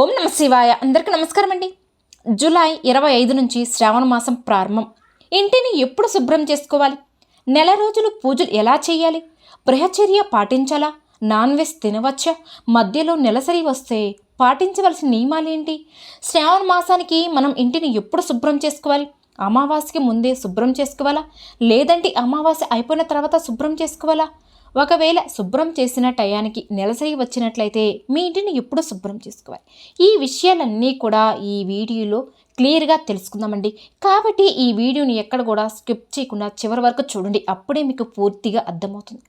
ఓం నమ శివాయ. అందరికీ నమస్కారం అండి. జూలై ఇరవై ఐదు నుంచి శ్రావణ మాసం ప్రారంభం. ఇంటిని ఎప్పుడు శుభ్రం చేసుకోవాలి? నెల రోజులు పూజలు ఎలా చేయాలి? బ్రహచర్య పాటించాలా? నాన్ వెజ్ తినవచ్చా? మధ్యలో నెలసరి వస్తే పాటించవలసిన నియమాలేంటి శ్రావణ మాసానికి మనం ఇంటిని ఎప్పుడు శుభ్రం చేసుకోవాలి? అమావాస్యకి ముందే శుభ్రం చేసుకోవాలా? లేదంటే అమావాస్య అయిపోయిన తర్వాత శుభ్రం చేసుకోవాలా? ఒకవేళ శుభ్రం చేసిన టయానికి నెలసరి వచ్చినట్లయితే మీ ఇంటిని ఎప్పుడు శుభ్రం చేసుకోవాలి. ఈ విషయాలన్నీ కూడా ఈ వీడియోలో క్లియర్గా తెలుసుకుందామండి. కాబట్టి ఈ వీడియోని ఎక్కడ కూడా స్కిప్ చేయకుండా చివరి వరకు చూడండి. అప్పుడే మీకు పూర్తిగా అర్థమవుతుంది.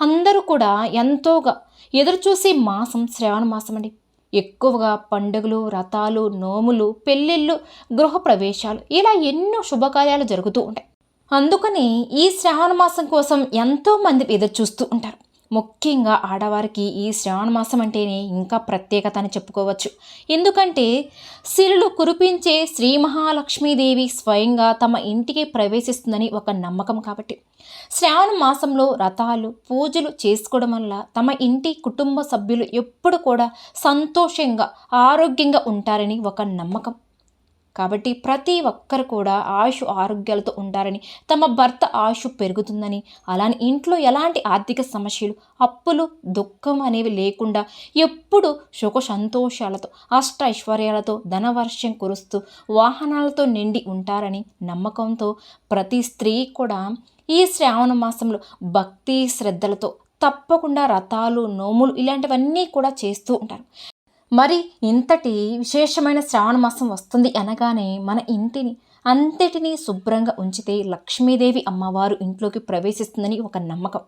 అందరూ కూడా ఎంతోగా ఎదురుచూసే మాసం శ్రావణ మాసం అండి ఎక్కువగా పండుగలు రథాలు నోములు పెళ్ళిళ్ళు గృహప్రవేశాలు ఇలా ఎన్నో శుభకార్యాలు జరుగుతూ ఉంటాయి. అందుకని ఈ శ్రావణ మాసం కోసం ఎంతో మంది ఎదురు చూస్తూ ఉంటారు. ముఖ్యంగా ఆడవారికి ఈ శ్రావణ మాసం అంటేనే ఇంకా ప్రత్యేకత అని చెప్పుకోవచ్చు. ఎందుకంటే సిరులు కురిపించే శ్రీ మహాలక్ష్మీదేవి స్వయంగా తమ ఇంటికి ప్రవేశిస్తుందని ఒక నమ్మకం కాబట్టి. శ్రావణ మాసంలో వ్రతాలు పూజలు చేసుకోవడం వల్ల తమ ఇంటి కుటుంబ సభ్యులు ఎప్పుడు కూడా సంతోషంగా ఆరోగ్యంగా ఉంటారని ఒక నమ్మకం. కాబట్టి ప్రతి ఒక్కరు కూడా ఆయుష్ ఆరోగ్యాలతో ఉంటారని తమ భర్త ఆయుష్ పెరుగుతుందని అలానే ఇంట్లో ఎలాంటి ఆర్థిక సమస్యలు అప్పులు దుఃఖం అనేవి లేకుండా ఎప్పుడు సుఖ సంతోషాలతో అష్ట ఐశ్వర్యాలతో ధనవర్షం కురుస్తూ వాహనాలతో నిండి ఉంటారని నమ్మకంతో ప్రతి స్త్రీ కూడా ఈ శ్రావణ మాసంలో భక్తి శ్రద్ధలతో తప్పకుండా రథాలు నోములు ఇలాంటివన్నీ కూడా చేస్తూ ఉంటారు. మరి ఇంతటి విశేషమైన శ్రావణ మాసం వస్తుంది అనగానే మన ఇంటిని అంతటినీ శుభ్రంగా ఉంచితే లక్ష్మీదేవి అమ్మవారు ఇంట్లోకి ప్రవేశిస్తుందని ఒక నమ్మకం.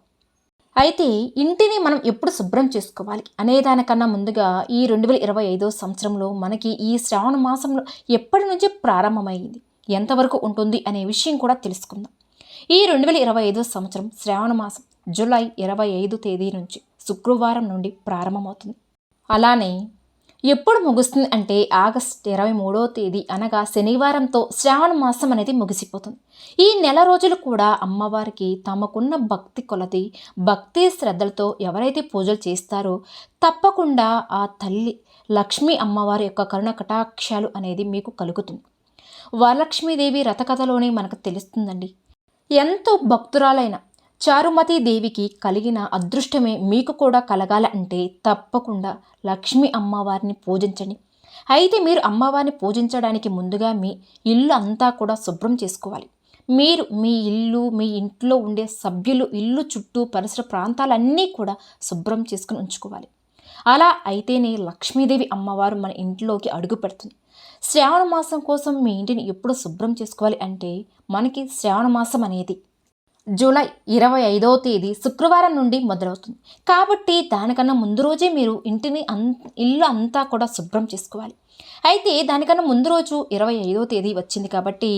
అయితే ఇంటిని మనం ఎప్పుడు శుభ్రం చేసుకోవాలి అనేదానికన్నా ముందుగా ఈ రెండు వేల ఇరవై ఐదో సంవత్సరంలో మనకి ఈ శ్రావణ మాసంలో ఎప్పటి నుంచి ప్రారంభమైంది ఎంతవరకు ఉంటుంది అనే విషయం కూడా తెలుసుకుందాం. ఈ రెండు వేల ఇరవై ఐదో సంవత్సరం శ్రావణ మాసం జూలై ఇరవై ఐదు తేదీ నుంచి శుక్రవారం నుండి ప్రారంభమవుతుంది. అలానే ఎప్పుడు ముగుస్తుంది అంటే ఆగస్ట్ ఇరవై మూడో తేదీ అనగా శనివారంతో శ్రావణ మాసం అనేది ముగిసిపోతుంది. ఈ నెల రోజులు కూడా అమ్మవారికి తమకున్న భక్తి కొలది భక్తి శ్రద్ధలతో ఎవరైతే పూజలు చేస్తారో తప్పకుండా ఆ తల్లి లక్ష్మీ అమ్మవారి యొక్క కరుణ కటాక్షాలు అనేది మీకు కలుగుతుంది. వరలక్ష్మీదేవి రథకథలోనే మనకు తెలుస్తుందండి. ఎంతో భక్తురాలైన చారుమతి దేవికి కలిగిన అదృష్టమే మీకు కూడా కలగాలంటే తప్పకుండా లక్ష్మి అమ్మవారిని పూజించండి. అయితే మీరు అమ్మవారిని పూజించడానికి ముందుగా మీ ఇల్లు అంతా కూడా శుభ్రం చేసుకోవాలి. మీరు మీ ఇల్లు మీ ఇంట్లో ఉండే సభ్యులు ఇల్లు చుట్టూ పరిసర ప్రాంతాలన్నీ కూడా శుభ్రం చేసుకుని ఉంచుకోవాలి. అలా అయితేనే లక్ష్మీదేవి అమ్మవారు మన ఇంట్లోకి అడుగు పెడుతుంది. శ్రావణ మాసం కోసం మీ ఇంటిని ఎప్పుడు శుభ్రం చేసుకోవాలి అంటే మనకి శ్రావణ మాసం అనేది జూలై ఇరవై ఐదవ తేదీ శుక్రవారం నుండి మొదలవుతుంది. కాబట్టి దానికన్నా ముందు రోజే మీరు ఇంటిని అన్ ఇల్లు అంతా కూడా శుభ్రం చేసుకోవాలి. అయితే దానికన్నా ముందు రోజు ఇరవై ఐదో తేదీ వచ్చింది కాబట్టి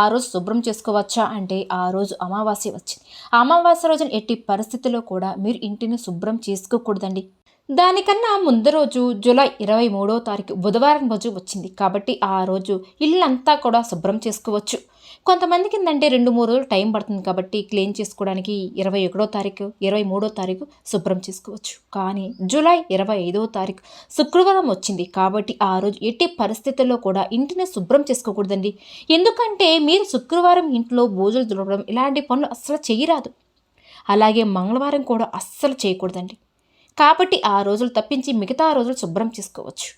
ఆ రోజు శుభ్రం చేసుకోవచ్చా అంటే ఆ రోజు అమావాస్య వచ్చింది. అమావాస్య రోజున ఎట్టి పరిస్థితుల్లో కూడా మీరు ఇంటిని శుభ్రం చేసుకోకూడదండి. దానికన్నా ముందు రోజు జూలై ఇరవై మూడో తారీఖు బుధవారం రోజు వచ్చింది కాబట్టి ఆ రోజు ఇల్లంతా కూడా శుభ్రం చేసుకోవచ్చు. కొంతమందికి ఏంటంటే రెండు మూడు రోజులు టైం పడుతుంది కాబట్టి క్లీన్ చేసుకోవడానికి ఇరవై ఒకటో తారీఖు ఇరవై మూడో తారీఖు శుభ్రం చేసుకోవచ్చు. కానీ జూలై ఇరవై ఐదో తారీఖు శుక్రవారం వచ్చింది కాబట్టి ఆ రోజు ఎట్టి పరిస్థితుల్లో కూడా ఇంటిని శుభ్రం చేసుకోకూడదండి. ఎందుకంటే మీరు శుక్రవారం ఇంట్లో భోజనం దొరకడం ఇలాంటి పనులు అస్సలు చేయరాదు. అలాగే మంగళవారం కూడా అస్సలు చేయకూడదండి. కాబట్టి ఆ రోజులు తప్పించి మిగతా రోజులు శుభ్రం చేసుకోవచ్చు.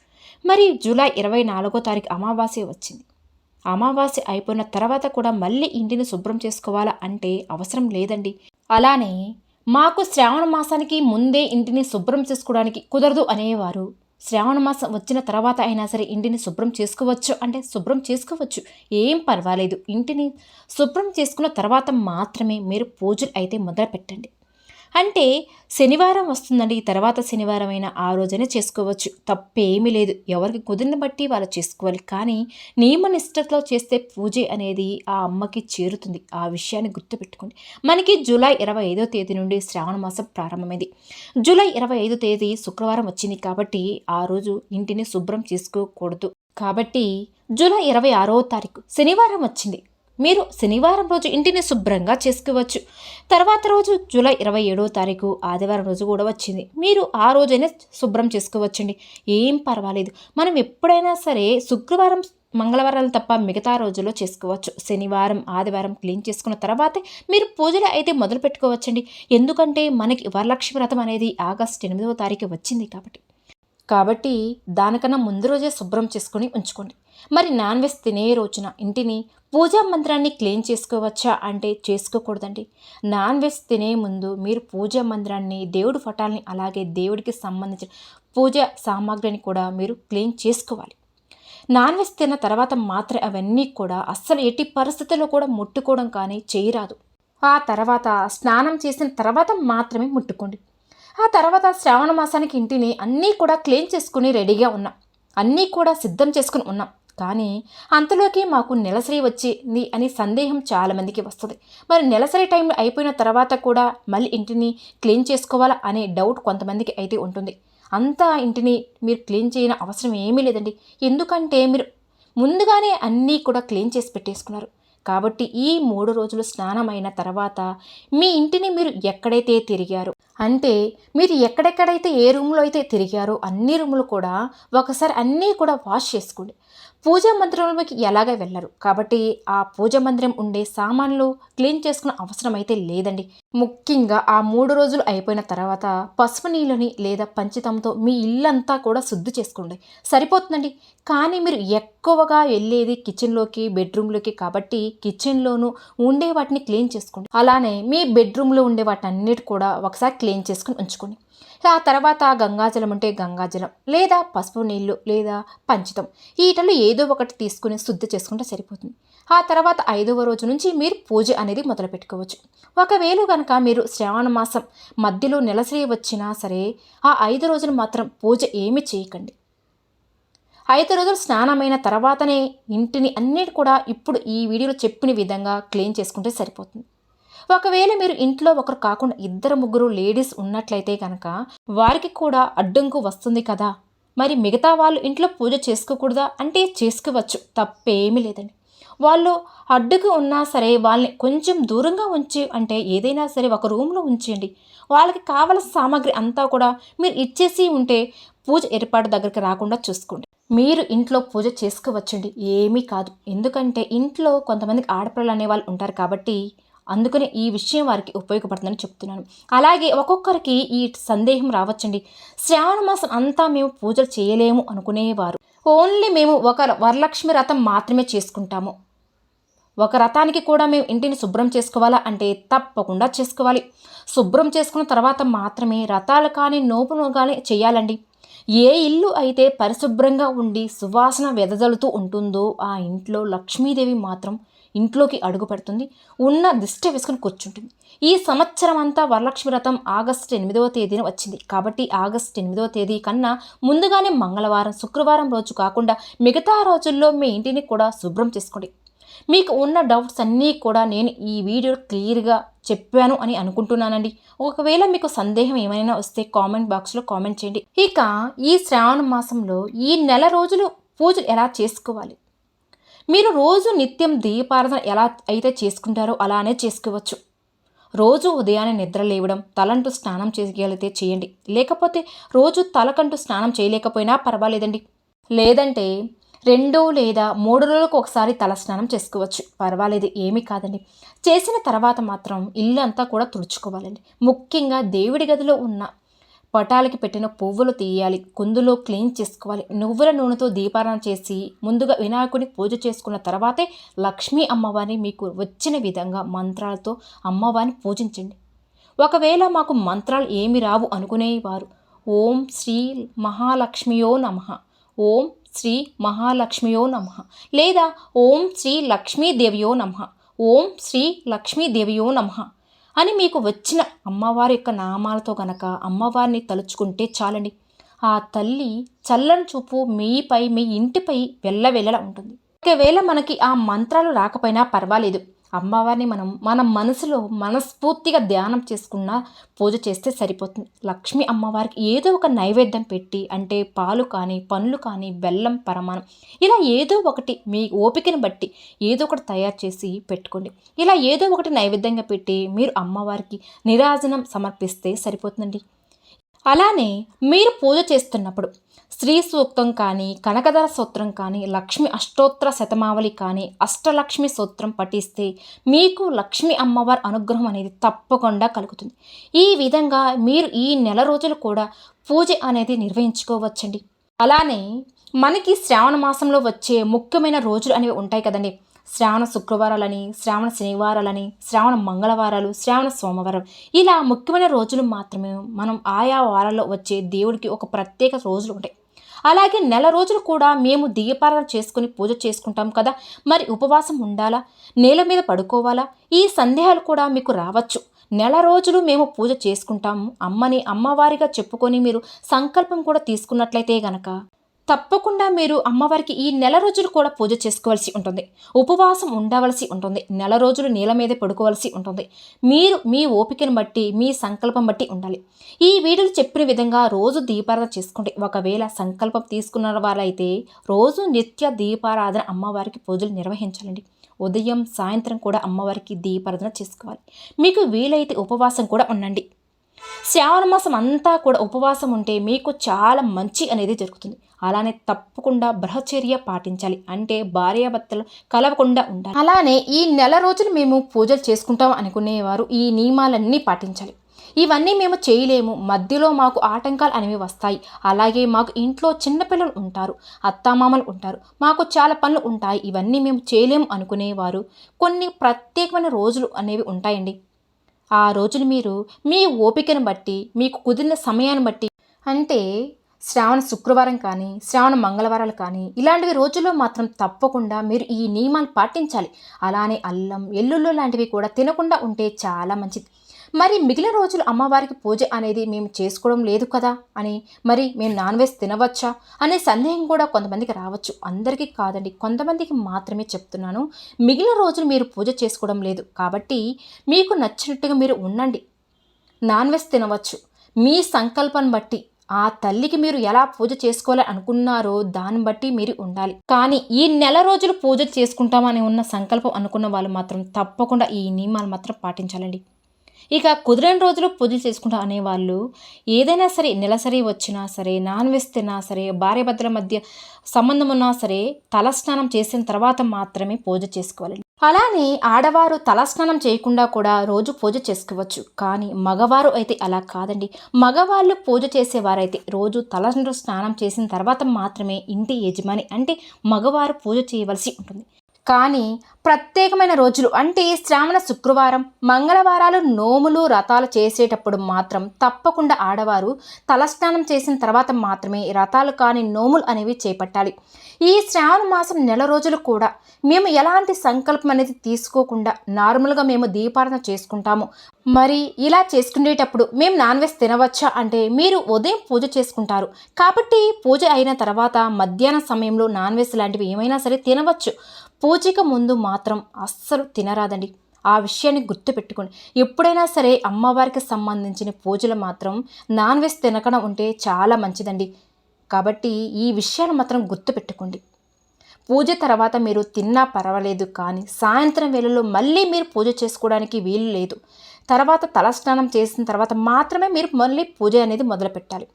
మరి జూలై ఇరవై నాలుగో తారీఖు అమావాస్య వచ్చింది. అమావాస్య అయిపోయిన తర్వాత కూడా మళ్ళీ ఇంటిని శుభ్రం చేసుకోవాలా అంటే అవసరం లేదండి. అలానే మాకు శ్రావణ మాసానికి ముందే ఇంటిని శుభ్రం చేసుకోవడానికి కుదరదు అనేవారు. శ్రావణ మాసం వచ్చిన తర్వాత అయినా సరే ఇంటిని శుభ్రం చేసుకోవచ్చు అంటే శుభ్రం చేసుకోవచ్చు. ఏం పర్వాలేదు. ఇంటిని శుభ్రం చేసుకున్న తర్వాత మాత్రమే మీరు పూజలు అయితే మొదలు పెట్టండి అంటే శనివారం వస్తుందండి ఈ తర్వాత శనివారం అయినా ఆ రోజైనా చేసుకోవచ్చు. తప్పేమీ లేదు. ఎవరికి కుదిరిన బట్టి వాళ్ళు చేసుకోవాలి. కానీ నియమ నిష్టతో చేస్తే పూజ అనేది ఆ అమ్మకి చేరుతుంది. ఆ విషయాన్ని గుర్తుపెట్టుకోండి. మనకి జూలై ఇరవై ఐదో తేదీ నుండి శ్రావణ మాసం ప్రారంభమైంది. జూలై ఇరవై ఐదో తేదీ శుక్రవారం వచ్చింది కాబట్టి ఆ రోజు ఇంటిని శుభ్రం చేసుకోకూడదు. కాబట్టి జూలై ఇరవై ఆరో తారీఖు శనివారం వచ్చింది. మీరు శనివారం రోజు ఇంటిని శుభ్రంగా చేసుకోవచ్చు. తర్వాత రోజు జూలై ఇరవై ఏడో తారీఖు ఆదివారం రోజు కూడా వచ్చింది. మీరు ఆ రోజైనా శుభ్రం చేసుకోవచ్చండి. ఏం పర్వాలేదు. మనం ఎప్పుడైనా సరే శుక్రవారం మంగళవారాలు తప్ప మిగతా రోజుల్లో చేసుకోవచ్చు. శనివారం ఆదివారం క్లీన్ చేసుకున్న తర్వాతే మీరు పూజలు అయితే మొదలు పెట్టుకోవచ్చండి ఎందుకంటే మనకి వరలక్ష్మి వ్రతం అనేది ఆగస్టు ఎనిమిదవ తారీఖు వచ్చింది కాబట్టి. కాబట్టి దానికన్నా ముందు రోజే శుభ్రం చేసుకొని ఉంచుకోండి. మరి నాన్ వెజ్ తినే రోజున ఇంటిని పూజా మందిరాన్ని క్లీన్ చేసుకోవచ్చా అంటే చేసుకోకూడదండి. నాన్ వెజ్ తినే ముందు మీరు పూజా మందిరాన్ని దేవుడి ఫటాల్ని అలాగే దేవుడికి సంబంధించిన పూజ సామాగ్రిని కూడా మీరు క్లీన్ చేసుకోవాలి. నాన్ వెజ్ తిన్న తర్వాత మాత్రం అవన్నీ కూడా అస్సలు ఎట్టి పరిస్థితుల్లో కూడా ముట్టుకోవడం కానీ చేయరాదు. ఆ తర్వాత స్నానం చేసిన తర్వాత మాత్రమే ముట్టుకోండి. ఆ తర్వాత శ్రావణ మాసానికి ఇంటిని అన్నీ కూడా క్లీన్ చేసుకుని రెడీగా ఉన్నాం. అన్నీ కూడా సిద్ధం చేసుకుని ఉన్నాం. కానీ అంతలోకి మాకు నెలసరి వచ్చింది అని సందేహం చాలామందికి వస్తుంది. మరి నెలసరి టైం అయిపోయిన తర్వాత కూడా మళ్ళీ ఇంటిని క్లీన్ చేసుకోవాలా అనే డౌట్ కొంతమందికి అయితే ఉంటుంది. అంతా ఇంటిని మీరు క్లీన్ చేయని అవసరం ఏమీ లేదండి. ఎందుకంటే మీరు ముందుగానే అన్నీ కూడా క్లీన్ చేసి పెట్టేసుకున్నారు. కాబట్టి ఈ మూడు రోజులు స్నానం అయిన తర్వాత మీ ఇంటిని మీరు ఎక్కడైతే తిరిగారో అంటే మీరు ఎక్కడెక్కడైతే ఏ రూమ్లో అయితే తిరిగారో అన్ని రూములు కూడా ఒకసారి అన్నీ కూడా వాష్ చేసుకోండి. పూజా మందిరంలోకి ఎలాగ వెళ్ళరు? కాబట్టి ఆ పూజా మందిరం ఉండే సామాన్లు క్లీన్ చేసుకున్న అవసరం అయితే లేదండి. ముఖ్యంగా ఆ మూడు రోజులు అయిపోయిన తర్వాత పసుపు నీళ్ళని లేదా పంచితంతో మీ ఇల్లంతా కూడా శుద్ధి చేసుకోండి. సరిపోతుందండి. కానీ మీరు ఎక్కువగా వెళ్ళేది కిచెన్లోకి బెడ్రూమ్లోకి కాబట్టి కిచెన్లోనూ ఉండే వాటిని క్లీన్ చేసుకోండి. అలానే మీ బెడ్రూమ్లో ఉండే వాటన్నిటి కూడా ఒకసారి క్లీన్ చేసుకుని ఉంచుకొని. ఆ తర్వాత గంగాజలం ఉంటే గంగాజలం లేదా పసుపు నీళ్ళు లేదా పంచితం వీటిలో ఏదో ఒకటి తీసుకుని శుద్ధి చేసుకుంటే సరిపోతుంది. ఆ తర్వాత ఐదవ రోజు నుంచి మీరు పూజ అనేది మొదలు పెట్టుకోవచ్చు. ఒకవేళ కనుక మీరు శ్రావణ మాసం మధ్యలో నెలసరి వచ్చినా సరే ఆ ఐదు రోజులు మాత్రం పూజ ఏమి చేయకండి. ఐదు రోజులు స్నానమైన తర్వాతనే ఇంటిని అన్నిటి కూడా ఇప్పుడు ఈ వీడియోలో చెప్పిన విధంగా క్లీన్ చేసుకుంటే సరిపోతుంది. ఒకవేళ మీరు ఇంట్లో ఒకరు కాకుండా ఇద్దరు ముగ్గురు లేడీస్ ఉన్నట్లయితే కనుక వారికి కూడా అడ్డంకు వస్తుంది కదా. మరి మిగతా వాళ్ళు ఇంట్లో పూజ చేసుకోకూడదా? అంటే చేసుకోవచ్చు. తప్పేమీ లేదండి. వాళ్ళు అడ్డుకు ఉన్నా సరే వాళ్ళని కొంచెం దూరంగా ఉంచి అంటే ఏదైనా సరే ఒక రూమ్లో ఉంచేయండి. వాళ్ళకి కావలసిన సామాగ్రి అంతా కూడా మీరు ఇచ్చేసి ఉంటే పూజ ఏర్పాటు దగ్గరికి రాకుండా చూసుకోండి. మీరు ఇంట్లో పూజ చేసుకోవచ్చండి. ఏమీ కాదు. ఎందుకంటే ఇంట్లో కొంతమందికి ఆడపిల్లలు అనేవాళ్ళు ఉంటారు కాబట్టి అందుకని ఈ విషయం వారికి ఉపయోగపడుతుందని చెప్తున్నాను. అలాగే ఒక్కొక్కరికి ఈ సందేహం రావచ్చండి. శ్రావణ మాసం అంతా మేము పూజలు చేయలేము అనుకునేవారు. ఓన్లీ మేము ఒక వరలక్ష్మి రథం మాత్రమే చేసుకుంటాము. ఒక రథానికి కూడా మేము ఇంటిని శుభ్రం చేసుకోవాలా అంటే తప్పకుండా చేసుకోవాలి. శుభ్రం చేసుకున్న తర్వాత మాత్రమే రథాలు కానీ నోపును కానీ చేయాలండి. ఏ ఇల్లు అయితే పరిశుభ్రంగా ఉండి సువాసన వెదజల్లుతూ ఉంటుందో ఆ ఇంట్లో లక్ష్మీదేవి మాత్రం ఇంట్లోకి అడుగు పెడుతుంది. ఉన్న దిష్టి వేసుకుని కూర్చుంటుంది. ఈ సంవత్సరం అంతా వరలక్ష్మి వ్రతం ఆగస్టు ఎనిమిదవ తేదీన వచ్చింది. కాబట్టి ఆగస్టు ఎనిమిదవ తేదీ కన్నా ముందుగానే మంగళవారం శుక్రవారం రోజు కాకుండా మిగతా రోజుల్లో మీ ఇంటిని కూడా శుభ్రం చేసుకోండి. మీకు ఉన్న డౌట్స్ అన్నీ కూడా నేను ఈ వీడియో క్లియర్గా చెప్పాను అని అనుకుంటున్నానండి. ఒకవేళ మీకు సందేహం ఏమైనా వస్తే కామెంట్ బాక్స్లో కామెంట్ చేయండి. ఇక ఈ శ్రావణ మాసంలో ఈ నెల రోజులు పూజలు ఎలా చేసుకోవాలి? మీరు రోజు నిత్యం దీపారాధన ఎలా అయితే చేసుకుంటారో అలానే చేసుకోవచ్చు. రోజు ఉదయాన్నే నిద్ర లేవడం తలంటూ స్నానం చేయగలిగితే చేయండి. లేకపోతే రోజు తలకంటూ స్నానం చేయలేకపోయినా పర్వాలేదండి. లేదంటే రెండు లేదా మూడు రోజులకు ఒకసారి తల స్నానం చేసుకోవచ్చు. పర్వాలేదు ఏమీ కాదండి. చేసిన తర్వాత మాత్రం ఇల్లు అంతా కూడా తుడుచుకోవాలండి. ముఖ్యంగా దేవుడి గదిలో ఉన్న పటాలకి పెట్టిన పువ్వులు తీయాలి. కుందులో క్లీన్ చేసుకోవాలి. నువ్వుల నూనెతో దీపారాధన చేసి ముందుగా వినాయకుని పూజ చేసుకున్న తర్వాతే లక్ష్మీ అమ్మవారిని మీకు వచ్చిన విధంగా మంత్రాలతో అమ్మవారిని పూజించండి. ఒకవేళ మాకు మంత్రాలు ఏమి రావు అనుకునేవారు. ఓం శ్రీ మహాలక్ష్మియో నమ. ఓం శ్రీ మహాలక్ష్మియో నమ. లేదా ఓం శ్రీ లక్ష్మీదేవియో నమ. ఓం శ్రీ లక్ష్మీదేవియో నమ. అని మీకు వచ్చిన అమ్మవారి యొక్క నామాలతో గనక అమ్మవారిని తలుచుకుంటే చాలండి. ఆ తల్లి చల్లని చూపు మీపై మీ ఇంటిపై వెళ్ళవెళ్ళలా ఉంటుంది. ఒకవేళ మనకి ఆ మంత్రాలు రాకపోయినా పర్వాలేదు. అమ్మవారిని మనం మన మనసులో మనస్ఫూర్తిగా ధ్యానం చేసుకున్న పూజ చేస్తే సరిపోతుంది. లక్ష్మి అమ్మవారికి ఏదో ఒక నైవేద్యం పెట్టి అంటే పాలు కానీ పండ్లు కానీ బెల్లం పరమాణం ఇలా ఏదో ఒకటి మీ ఓపికను బట్టి ఏదో ఒకటి తయారు చేసి పెట్టుకోండి. ఇలా ఏదో ఒకటి నైవేద్యంగా పెట్టి మీరు అమ్మవారికి నిరాజనం సమర్పిస్తే సరిపోతుందండి. అలానే మీరు పూజ చేస్తున్నప్పుడు శ్రీ సూక్తం కానీ కనకధర సూత్రం కానీ లక్ష్మి అష్టోత్తర శతమావళి కానీ అష్టలక్ష్మి సూత్రం పఠిస్తే మీకు లక్ష్మి అమ్మవారి అనుగ్రహం అనేది తప్పకుండా కలుగుతుంది. ఈ విధంగా మీరు ఈ నెల రోజులు కూడా పూజ అనేది నిర్వహించుకోవచ్చండి. అలానే మనకి శ్రావణ మాసంలో వచ్చే ముఖ్యమైన రోజులు అనేవి ఉంటాయి కదండి. శ్రావణ శుక్రవారాలని శ్రావణ శనివారాలని శ్రావణ మంగళవారాలు శ్రావణ సోమవారం. ఇలా ముఖ్యమైన రోజులు మాత్రమే. మనం ఆయా వారాల్లో వచ్చే దేవుడికి ఒక ప్రత్యేక రోజులు ఉంటాయి. అలాగే నెల రోజులు కూడా మేము దీపారాధన చేసుకుని పూజ చేసుకుంటాం కదా. మరి ఉపవాసం ఉండాలా? నేల మీద పడుకోవాలా? ఈ సందేహాలు కూడా మీకు రావచ్చు. నెల రోజులు మేము పూజ చేసుకుంటాము. అమ్మని అమ్మవారిగా చెప్పుకొని మీరు సంకల్పం కూడా తీసుకున్నట్లయితే గనక తప్పకుండా మీరు అమ్మవారికి ఈ నెల రోజులు కూడా పూజ చేసుకోవాల్సి ఉంటుంది. ఉపవాసం ఉండవలసి ఉంటుంది. నెల రోజులు నీళ్ళ మీదే పడుకోవాల్సి ఉంటుంది. మీరు మీ ఓపికను బట్టి మీ సంకల్పం బట్టి ఉండాలి. ఈ వీడియోలు చెప్పిన విధంగా రోజు దీపారాధన చేసుకోండి ఒకవేళ సంకల్పం తీసుకున్న వారైతే రోజు నిత్య దీపారాధన అమ్మవారికి పూజలు నిర్వహించాలండి. ఉదయం సాయంత్రం కూడా అమ్మవారికి దీపారాధన చేసుకోవాలి. మీకు వీలైతే ఉపవాసం కూడా ఉండండి. శ్రావణ మాసం అంతా కూడా ఉపవాసం ఉంటే మీకు చాలా మంచి అనేది జరుగుతుంది. అలానే తప్పకుండా బ్రహ్మచర్య పాటించాలి. అంటే భార్యాభర్తలు కలవకుండా ఉండాలి. అలానే ఈ నెల రోజులు మేము పూజలు చేసుకుంటాం అనుకునేవారు. ఈ నియమాలన్నీ పాటించాలి. ఇవన్నీ మేము చేయలేము. మధ్యలో మాకు ఆటంకాలు అనేవి వస్తాయి. అలాగే మాకు ఇంట్లో చిన్నపిల్లలు ఉంటారు. అత్తామామలు ఉంటారు. మాకు చాలా పనులు ఉంటాయి. ఇవన్నీ మేము చేయలేము అనుకునేవారు. కొన్ని ప్రత్యేకమైన రోజులు అనేవి ఉంటాయండి. ఆ రోజులు మీరు మీ ఓపికను బట్టి మీకు కుదిరిన సమయాన్ని బట్టి అంటే శ్రావణ శుక్రవారం కానీ శ్రావణ మంగళవారాలు కానీ ఇలాంటివి రోజుల్లో మాత్రం తప్పకుండా మీరు ఈ నియమాలు పాటించాలి. అలానే అల్లం ఎల్లుళ్ళు లాంటివి కూడా తినకుండా ఉంటే చాలా మంచిది. మరి మిగిలిన రోజులు అమ్మవారికి పూజ అనేది మేము చేసుకోవడం లేదు కదా అని మరి మేము నాన్ వెజ్ తినవచ్చా అనే సందేహం కూడా కొంతమందికి రావచ్చు. అందరికీ కాదండి కొంతమందికి మాత్రమే చెప్తున్నాను. మిగిలిన రోజులు మీరు పూజ చేసుకోవడం లేదు కాబట్టి మీకు నచ్చినట్టుగా మీరు ఉండండి. నాన్ వెజ్ తినవచ్చు. మీ సంకల్పం బట్టి ఆ తల్లికి మీరు ఎలా పూజ చేసుకోవాలి అనుకున్నారో దాన్ని బట్టి మీరు ఉండాలి. కానీ ఈ నెల రోజులు పూజ చేసుకుంటామని ఉన్న సంకల్పం అనుకున్న వాళ్ళు మాత్రం తప్పకుండా ఈ నియమాలు మాత్రం పాటించాలండి. ఇక కుదిరిన రోజులు పూజలు చేసుకుంటా అనేవాళ్ళు ఏదైనా సరే నెలసరి వచ్చినా సరే నాన్ వెజ్ తిన్నా సరే భార్య భర్తల మధ్య సంబంధం ఉన్నా సరే తలస్నానం చేసిన తర్వాత మాత్రమే పూజ చేసుకోవాలి. అలానే ఆడవారు తలస్నానం చేయకుండా కూడా రోజు పూజ చేసుకోవచ్చు. కానీ మగవారు అయితే అలా కాదండి. మగవాళ్ళు పూజ చేసేవారైతే రోజు తల స్నానం చేసిన తర్వాత మాత్రమే ఇంటి యజమాని అంటే మగవారు పూజ చేయవలసి ఉంటుంది. కానీ ప్రత్యేకమైన రోజులు అంటే శ్రావణ శుక్రవారం మంగళవారాలు నోములు రథాలు చేసేటప్పుడు మాత్రం తప్పకుండా ఆడవారు తలస్నానం చేసిన తర్వాత మాత్రమే రథాలు కాని నోములు అనేవి చేపట్టాలి. ఈ శ్రావణ మాసం నెల రోజులు కూడా మేము ఎలాంటి సంకల్పం అనేది తీసుకోకుండా నార్మల్గా మేము దీపారణ చేసుకుంటాము. మరి ఇలా చేసుకునేటప్పుడు మేము నాన్ వెజ్ తినవచ్చా అంటే మీరు ఉదయం పూజ చేసుకుంటారు. కాబట్టి పూజ అయిన తర్వాత మధ్యాహ్న సమయంలో నాన్ వెజ్ లాంటివి ఏమైనా సరే తినవచ్చు. పూజకు ముందు మాత్రం అస్సలు తినరాదండి. ఆ విషయాన్ని గుర్తుపెట్టుకోండి. ఎప్పుడైనా సరే అమ్మవారికి సంబంధించిన పూజలు మాత్రం నాన్ వెజ్ తినకుండా ఉంటే చాలా మంచిదండి. కాబట్టి ఈ విషయాలు మాత్రం గుర్తుపెట్టుకోండి. పూజ తర్వాత మీరు తిన్నా పర్వాలేదు కానీ సాయంత్రం వేళలో మళ్ళీ మీరు పూజ చేసుకోవడానికి వీలు లేదు. తర్వాత తలస్నానం చేసిన తర్వాత మాత్రమే మీరు మళ్ళీ పూజ అనేది మొదలుపెట్టాలి.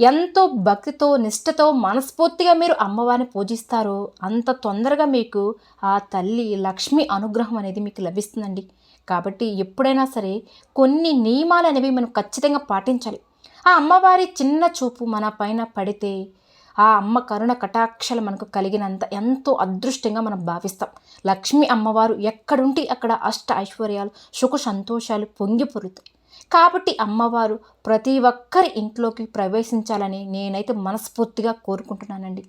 ఎంతో భక్తితో నిష్ఠతో మనస్ఫూర్తిగా మీరు అమ్మవారిని పూజిస్తారో అంత తొందరగా మీకు ఆ తల్లి లక్ష్మి అనుగ్రహం అనేది మీకు లభిస్తుందండి. కాబట్టి ఎప్పుడైనా సరే కొన్ని నియమాలు అనేవి మనం ఖచ్చితంగా పాటించాలి. ఆ అమ్మవారి చిన్న చూపు మన పైన పడితే ఆ అమ్మ కరుణ కటాక్షలు మనకు కలిగినంత ఎంతో అదృష్టంగా మనం భావిస్తాం. లక్ష్మి అమ్మవారు ఎక్కడుంటే అక్కడ అష్ట ఐశ్వర్యాలు సుఖ సంతోషాలు పొంగి పొరుతాయి కాబట్టి అమ్మవారు ప్రతి ఒక్కరి ఇంట్లోకి ప్రవేశించాలని నేనైతే మనస్ఫూర్తిగా కోరుకుంటున్నానండి.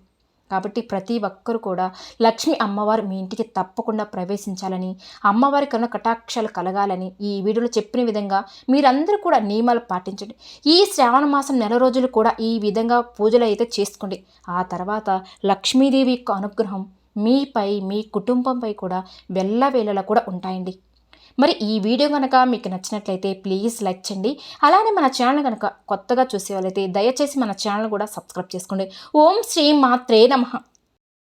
కాబట్టి ప్రతి ఒక్కరు కూడా లక్ష్మి అమ్మవారు మీ ఇంటికి తప్పకుండా ప్రవేశించాలని అమ్మవారి కన్నా కటాక్షాలు కలగాలని ఈ వీడియోలో చెప్పిన విధంగా మీరందరూ కూడా నియమాలు పాటించండి. ఈ శ్రావణ మాసం నెల రోజులు కూడా ఈ విధంగా పూజలు అయితే చేసుకోండి. ఆ తర్వాత లక్ష్మీదేవి యొక్క అనుగ్రహం మీపై మీ కుటుంబంపై కూడా వెళ్ళవేళలా కూడా ఉంటాయండి. మరి ఈ వీడియో కనుక మీకు నచ్చినట్లయితే ప్లీజ్ లైక్ చేయండి. అలానే మన ఛానల్ కనుక కొత్తగా చూసే వాళ్ళైతే దయచేసి మన ఛానల్ కూడా సబ్స్క్రైబ్ చేసుకోండి. ఓం శ్రీ మాత్రే నమ.